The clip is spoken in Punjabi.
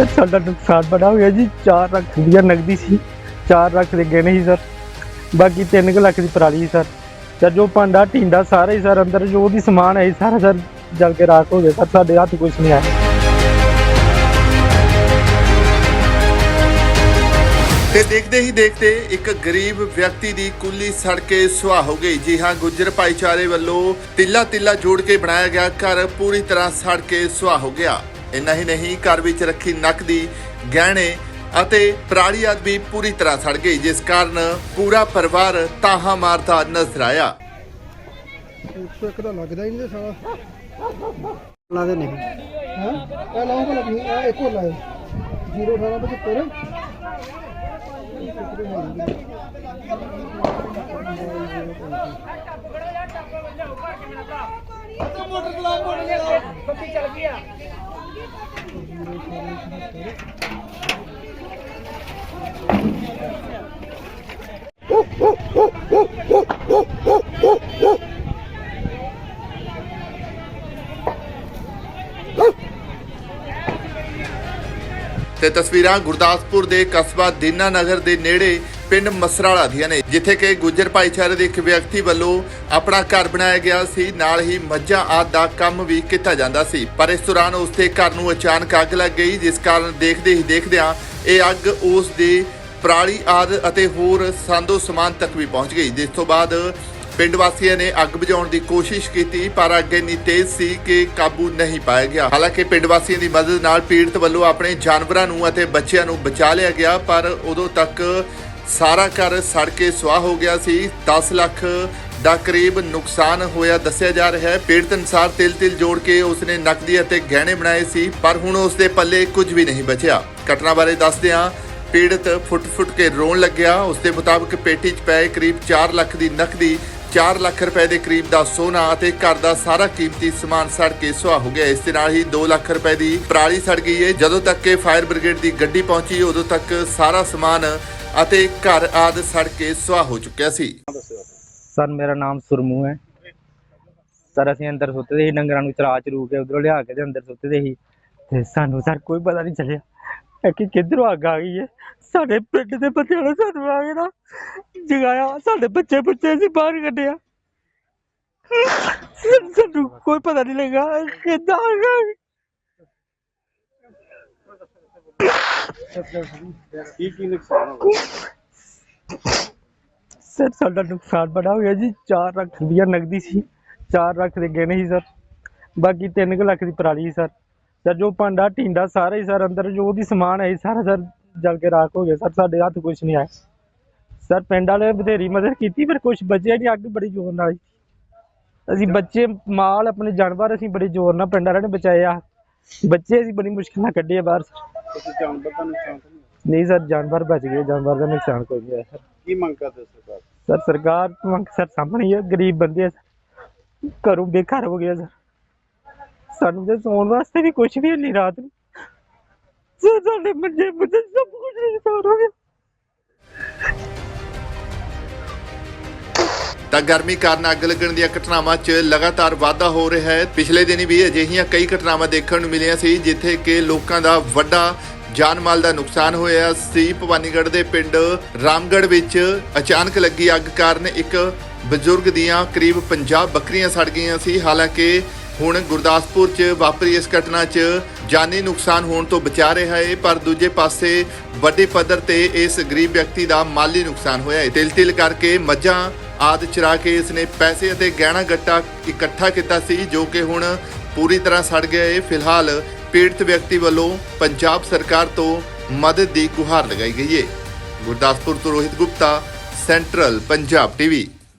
ਸਰ ਸਾਡਾ ਨੁਕਸਾਨ ਬੜਾ ਹੋਇਆ ਜੀ 4 ਲੱਖ ਰੁਪਇਆ ਨਗਦੀ ਸੀ 4 ਲੱਖ ਦੇ ਗਹਿਣੇ ਸੀ, ਸਰ। ਬਾਕੀ 3 ਲੱਖ ਦੀ ਪਰਾਲੀ ਸਰ। ਸਰ ਜੋ ਭਾਂਡਾ, ਟਿੰਡਾ ਸਾਰਾ ਹੀ ਸਰ, ਅੰਦਰ ਜੋ ਵੀ ਸਮਾਨ ਹੈ ਸਾਰਾ, ਸਰ, ਜਲ ਕੇ ਰਾਖ ਹੋ ਗਿਆ, ਸਰ। ਸਾਡੇ ਹੱਥ ਕੁਝ ਨਹੀਂ ਆਇਆ। ਤੇ ਦੇਖਦੇ ਹੀ ਦੇਖਦੇ ਇੱਕ ਗਰੀਬ ਵਿਅਕਤੀ ਦੀ ਕੁੱਲੀ ਸੜ ਕੇ ਸੁਆਹ ਹੋ ਗਈ। ਜੀ ਹਾਂ, ਗੁੱਜਰ ਭਾਈਚਾਰੇ ਵੱਲੋਂ ਤਿੱਲਾ ਤਿੱਲਾ ਜੋੜ ਕੇ ਬਣਾਇਆ ਗਿਆ ਘਰ ਪੂਰੀ ਤਰ੍ਹਾਂ ਸੜ ਕੇ ਸੁਆਹ ਹੋ ਗਿਆ। ਇੰਨਾ ਹੀ ਨਹੀਂ ਘਰ ਵਿੱਚ ਰੱਖੀ ਨਕਦੀ ਗਹਿਣੇ ਅਤੇ ਪਰਾਲੀ ਆਦਿ ਵੀ ਪੂਰੀ ਤਰ੍ਹਾਂ ਸੜ ਗਈ ਜਿਸ ਕਾਰਨ ਪੂਰਾ ਪਰਿਵਾਰ ਤਾਹਾ ਮਾਰਦਾ ਨਜ਼ਰ ਆਇਆ। 101 ਦਾ ਲੱਗਦਾ ਹੀ ਨਹੀਂ ਸਾਲਾ। ਲਾਦੇ ਨਹੀਂ। ਹਾਂ? ਇਹ ਲਾਓ ਭਲਾ ਤੁਸੀਂ ਇਹ ਇੱਕ ਹੋਰ ਲਾਓ 01875 ਤੇ ਤਸਵੀਰਾਂ ਗੁਰਦਾਸਪੁਰ ਦੇ ਕਸਬਾ ਦੀਨਾ ਨਗਰ ਦੇ ਨੇੜੇ ਪਿੰਡ ਮਸਰਾਲਾ ਦੀਆਂ ਨੇ, ਜਿੱਥੇ ਕਿ ਗੁੱਜਰ ਭਾਈਚਾਰੇ ਦੇ ਇੱਕ ਵਿਅਕਤੀ ਵੱਲੋਂ ਆਪਣਾ ਘਰ ਬਣਾਇਆ ਗਿਆ ਸੀ। ਨਾਲ ਹੀ ਮੱਝਾਂ ਆਦਿ ਦਾ ਕੰਮ ਵੀ ਕੀਤਾ ਜਾਂਦਾ ਸੀ। ਪਰ ਇਸ ਦੌਰਾਨ ਉਸ ਦੇ ਘਰ ਨੂੰ ਅਚਾਨਕ ਅੱਗ ਲੱਗ ਗਈ, ਜਿਸ ਕਾਰਨ ਦੇਖਦੇ ਹੀ ਦੇਖਦਿਆਂ ਇਹ ਅੱਗ ਉਸ ਦੇ ਪਰਾਲੀ ਆਦਿ ਅਤੇ ਹੋਰ ਸਾਂਦੋ ਸਮਾਨ ਤੱਕ ਵੀ ਪਹੁੰਚ ਗਈ। ਜਿਸ ਤੋਂ ਬਾਅਦ ਪਿੰਡ ਵਾਸੀਆਂ ਨੇ ਅੱਗ ਬੁਝਾਉਣ ਦੀ ਕੋਸ਼ਿਸ਼ ਕੀਤੀ, ਪਰ ਅੱਗ ਇੰਨੀ ਤੇਜ਼ ਸੀ ਕਿ ਕਾਬੂ ਨਹੀਂ ਪਾਇਆ ਗਿਆ। ਹਾਲਾਂਕਿ ਪਿੰਡ ਵਾਸੀਆਂ ਦੀ ਮਦਦ ਨਾਲ ਪੀੜਤ ਵੱਲੋਂ ਆਪਣੇ ਜਾਨਵਰਾਂ ਨੂੰ ਅਤੇ ਬੱਚਿਆਂ ਨੂੰ ਬਚਾ ਲਿਆ ਗਿਆ, ਪਰ ਉਦੋਂ ਤੱਕ ਸਾਰਾ ਘਰ ਸੜ ਕੇ ਸੁਆਹ ਹੋ ਗਿਆ ਸੀ। 10 ਲੱਖ ਦਾ ਕਰੀਬ ਨੁਕਸਾਨ ਹੋਇਆ ਦੱਸਿਆ ਜਾ ਰਿਹਾ ਹੈ। ਪੀੜਤ ਅਨਸਾਰ ਤਿਲ ਤਿਲ ਜੋੜ ਕੇ ਉਸਨੇ ਨਕਦੀ ਅਤੇ ਗਹਿਣੇ ਬਣਾਏ ਸੀ, ਪਰ ਹੁਣ ਉਸਦੇ ਪੱਲੇ ਕੁਝ ਵੀ ਨਹੀਂ ਬਚਿਆ। ਘਟਨਾ ਬਾਰੇ ਦੱਸਦਿਆਂ ਪੀੜਤ ਫੁੱਟ-ਫੁੱਟ ਕੇ ਰੋਣ ਲੱਗਿਆ। ਉਸ ਮੁਤਾਬਕ ਪੇਟੀ 'ਚ ਪਏ ਕਰੀਬ 4 ਲੱਖ ਦੀ ਨਕਦੀ 4 ਲੱਖ ਰੁਪਏ ਦੇ ਕਰੀਬ ਦਾ ਸੋਨਾ ਅਤੇ ਘਰ ਦਾ ਸਾਰਾ ਕੀਮਤੀ ਸਮਾਨ ਸੜ ਕੇ ਸੁਆਹ ਹੋ ਗਿਆ। ਇਸ ਦੇ ਨਾਲ ਹੀ 2 ਲੱਖ ਰੁਪਏ ਦੀ ਪਰਾਲੀ ਸੜ ਗਈ ਹੈ ਜਦੋਂ ਤੱਕ ਕਿ ਫਾਇਰ ਬ੍ਰਿਗੇਡ ਦੀ ਗੱਡੀ ਪਹੁੰਚੀ, ਉਦੋਂ ਤੱਕ ਸਾਰਾ ਸਮਾਨ ਅਤੇ ਘਰ ਆਦ ਸੜ ਕੇ ਸੁਆਹ ਹੋ ਚੁੱਕਿਆ ਸੀ। ਸਰ, ਮੇਰਾ ਨਾਮ ਸੁਰਮੂ ਹੈ। ਸਰ, ਅਸੀਂ ਅੰਦਰ ਸੁੱਤੇ ਦੇ ਸੀ, ਡੰਗਰਾਂ ਨੂੰ ਚਰਾ ਚਰੂ ਕੇ ਉਧਰੋਂ ਲਿਆ ਕੇ ਤੇ ਅੰਦਰ ਸੁੱਤੇ ਦੇ ਸੀ। ਤੇ ਸਾਨੂੰ ਸਰ, ਕੋਈ ਪਤਾ ਨਹੀਂ ਚੱਲਿਆ ਇਹ ਕਿ ਕਿੱਧਰੋਂ ਅੱਗ ਆ ਗਈ ਹੈ। ਸਾਡੇ ਪਿੰਡ ਦੇ ਬੱਚਿਆਂ ਨੇ ਸਾਨੂੰ ਆ ਕੇ ਨਾ, ਜਗਾਇਆ, ਸਾਡੇ ਬੱਚੇ ਬੱਚੇ ਅਸੀਂ ਬਾਹਰ ਕੱਢਿਆ। ਸਾਨੂੰ ਕੋਈ ਪਤਾ ਨਹੀਂ ਲੱਗਾ, ਕਿੱਦਾਂ ਆ ਗਈ। ਕੀ ਕੀ ਨੁਕਸਾਨ ਹੋ ਸਰ, ਸਾਡਾ ਨੁਕਸਾਨ ਬੜਾ ਹੋਇਆ ਜੀ। 4 ਲੱਖ ਰੁਪਇਆ ਨਗਦੀ ਸੀ। 4 ਲੱਖ ਦੇ ਗਹਿਣੇ ਸੀ, ਸਰ। ਬਾਕੀ 3 ਲੱਖ ਦੀ ਪਰਾਲੀ ਸੀ, ਸਰ। ਸਰ, ਜੋ ਭਾਂਡਾ, ਟਿੰਡਾ ਸਾਰਾ ਹੀ, ਸਰ, ਅੰਦਰ ਜੋ ਵੀ ਸਮਾਨ ਹੈ ਸਾਰਾ, ਸਰ, ਜਲ ਕੇ ਰਾਖ ਹੋ ਗਿਆ, ਸਰ। ਸਾਡੇ ਹੱਥ ਕੁਝ ਨਹੀਂ ਆਇਆ। ਸਰ, ਪਿੰਡ ਵਾਲੇ ਬਥੇਰੀ ਮਦਦ ਕੀਤੀ, ਪਰ ਕੁਝ ਬਚਿਆ ਨਹੀਂ ਅੱਗ ਬੜੀ ਜ਼ੋਰ ਨਾਲ ਆਈ। ਅਸੀਂ ਬੱਚੇ, ਮਾਲ, ਆਪਣੇ ਜਾਨਵਰ ਅਸੀਂ ਬੜੇ ਜ਼ੋਰ ਨਾਲ ਪਿੰਡ ਵਾਲਿਆਂ ਨੇ ਬਚਾਇਆ। ਬੱਚੇ ਅਸੀਂ ਬੜੀ ਮੁਸ਼ਕਿਲ ਨਾਲ ਕੱਢੇ ਬਾਹਰ, ਸਰ। ਤੁਸੀਂ ਜਾਨਵਰ ਦਾ ਨੁਕਸਾਨ ਤਾਂ ਨਹੀਂ ਨਹੀਂ ਸਰ ਜਾਨਵਰ ਬਚ ਗਏ ਜਾਨਵਰ ਦਾ ਨੁਕਸਾਨ ਕੋਈ ਨਹੀਂ ਹੋਇਆ ਸਰ। ਕੀ ਮੰਗ ਕਰਦੇ ਸਰਕਾਰ? ਸਰ ਸਰਕਾਰ ਤੋਂ ਮੰਗ ਸਰ ਸਾਹਮਣੇ ਹੀ ਹੈ ਗਰੀਬ ਬੰਦੇ ਆ ਸਰ। ਘਰੋਂ ਬੇਘਰ ਹੋ ਗਿਆ ਸਰ। ਸਾਨੂੰ ਤੇ ਸੌਣ ਵਾਸਤੇ ਵੀ ਕੁਝ ਵੀ ਨਹੀਂ ਰਾਤ ਨੂੰ। ਸਰ ਸਾਡੇ ਮੰਜੇ ਮੁੱਦੇ ਸਭ ਕੁਝ ਤਾਂ ਗਰਮੀ ਕਾਰਨ ਅੱਗ ਲੱਗਣ ਦੀਆਂ ਘਟਨਾਵਾਂ 'ਚ ਲਗਾਤਾਰ ਵਾਧਾ ਹੋ ਰਿਹਾ ਹੈ। ਪਿਛਲੇ ਦਿਨੀ ਵੀ ਅਜਿਹੀਆਂ ਕਈ ਘਟਨਾਵਾਂ ਦੇਖਣ ਨੂੰ ਮਿਲੀਆਂ ਸੀ, ਜਿੱਥੇ ਕਿ ਲੋਕਾਂ ਦਾ ਵੱਡਾ ਜਾਨ ਮਾਲ ਦਾ ਨੁਕਸਾਨ ਹੋਇਆ ਸੀ। ਭਵਾਨੀਗੜ੍ਹ ਦੇ ਪਿੰਡ ਰਾਮਗੜ੍ਹ ਵਿੱਚ ਅਚਾਨਕ ਲੱਗੀ ਅੱਗ ਕਾਰਨ ਇੱਕ ਬਜ਼ੁਰਗ ਦੀਆਂ ਕਰੀਬ 50 ਬੱਕਰੀਆਂ ਸੜ ਗਈਆਂ ਸੀ। ਹਾਲਾਂਕਿ ਹੁਣ ਗੁਰਦਾਸਪੁਰ 'ਚ ਵਾਪਰੀ ਇਸ ਘਟਨਾ 'ਚ ਜਾਨੀ ਨੁਕਸਾਨ ਹੋਣ ਤੋਂ ਬਚਾ ਰਿਹਾ ਹੈ, ਪਰ ਦੂਜੇ ਪਾਸੇ ਵੱਡੇ ਪੱਧਰ ਤੇ ਇਸ ਗਰੀਬ ਵਿਅਕਤੀ ਦਾ ਮਾਲੀ ਨੁਕਸਾਨ ਹੋਇਆ ਹੈ। ਤਿਲ ਤਿਲ ਕਰਕੇ ਮੱਝਾਂ ਆਦਿ ਚਰਾ ਕੇ ਇਸ ਨੇ ਪੈਸੇ ਅਤੇ ਗਹਿਣਾ ਗੱਟਾ ਇਕੱਠਾ ਕੀਤਾ ਸੀ, ਜੋ ਕਿ ਹੁਣ ਪੂਰੀ ਤਰ੍ਹਾਂ ਸੜ ਗਿਆ ਹੈ ਫਿਲਹਾਲ ਪੀੜਤ ਵਿਅਕਤੀ ਵੱਲੋਂ ਪੰਜਾਬ ਸਰਕਾਰ ਤੋਂ ਮਦਦ ਦੀ ਗੁਹਾਰ ਲਗਾਈ ਗਈ ਹੈ ਗੁਰਦਾਸਪੁਰ ਤੋਂ ਰੋਹਿਤ ਗੁਪਤਾ, ਸੈਂਟਰਲ ਪੰਜਾਬ ਟੀਵੀ।